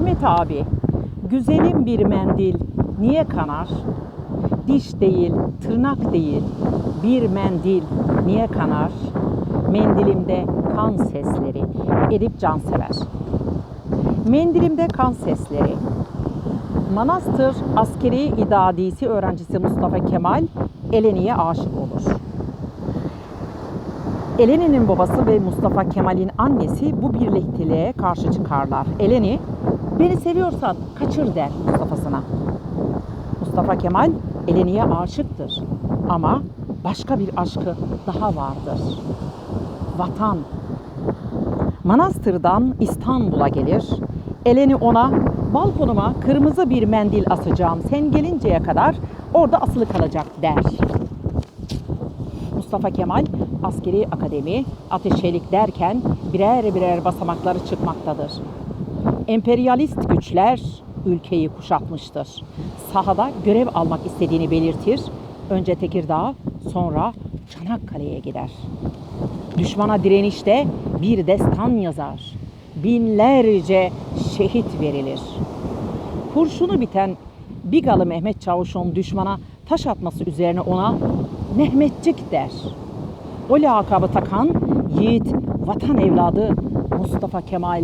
Ahmet abi, güzelim bir mendil niye kanar? Diş değil, tırnak değil, bir mendil niye kanar? Mendilimde kan sesleri, Edip Cansever. Mendilimde kan sesleri. Manastır Askeri İdadisi öğrencisi Mustafa Kemal Eleni'ye aşık olur. Eleni'nin babası ve Mustafa Kemal'in annesi bu birlikteliğe karşı çıkarlar. Eleni, beni seviyorsan kaçır der Mustafa'sına. Mustafa Kemal Eleni'ye aşıktır. Ama başka bir aşkı daha vardır. Vatan. Manastır'dan İstanbul'a gelir. Eleni ona balkonuma kırmızı bir mendil asacağım. Sen gelinceye kadar orada asılı kalacak der. Mustafa Kemal askeri akademi, ateşelik derken birer birer basamakları çıkmaktadır. Emperyalist güçler ülkeyi kuşatmıştır. Sahada görev almak istediğini belirtir. Önce Tekirdağ, sonra Çanakkale'ye gider. Düşmana direnişte bir destan yazar. Binlerce şehit verilir. Kurşunu biten Bigalı Mehmet Çavuş'un düşmana taş atması üzerine ona Mehmetçik der. O lakabı takan yiğit vatan evladı Mustafa Kemal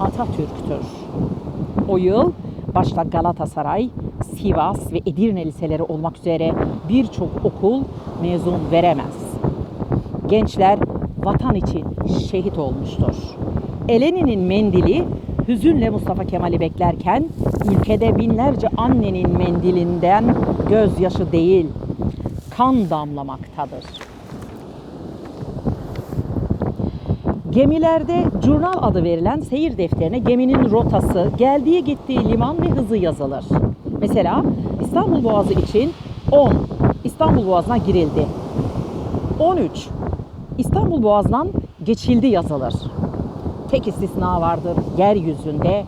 Atatürk'tür. O yıl başta Galatasaray, Sivas ve Edirne liseleri olmak üzere birçok okul mezun veremez. Gençler vatan için şehit olmuştur. Eleni'nin mendili hüzünle Mustafa Kemal'i beklerken ülkede binlerce annenin mendilinden gözyaşı değil kan damlamaktadır. Gemilerde jurnal adı verilen seyir defterine geminin rotası, geldiği gittiği liman ve hızı yazılır. Mesela İstanbul Boğazı için 10 İstanbul Boğazı'na girildi. 13 İstanbul Boğazı'ndan geçildi yazılır. Tek istisna vardır. Yeryüzünde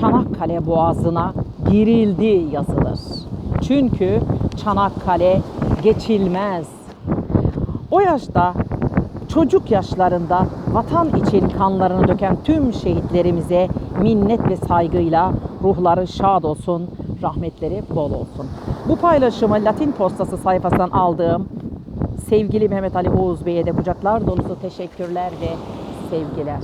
Çanakkale Boğazı'na girildi yazılır. Çünkü Çanakkale geçilmez. O yaşta çocuk yaşlarında vatan için kanlarını döken tüm şehitlerimize minnet ve saygıyla ruhları şad olsun, rahmetleri bol olsun. Bu paylaşımı Latin Postası sayfasından aldığım sevgili Mehmet Ali Oğuz Bey'e de kucaklar dolusu teşekkürler ve sevgiler.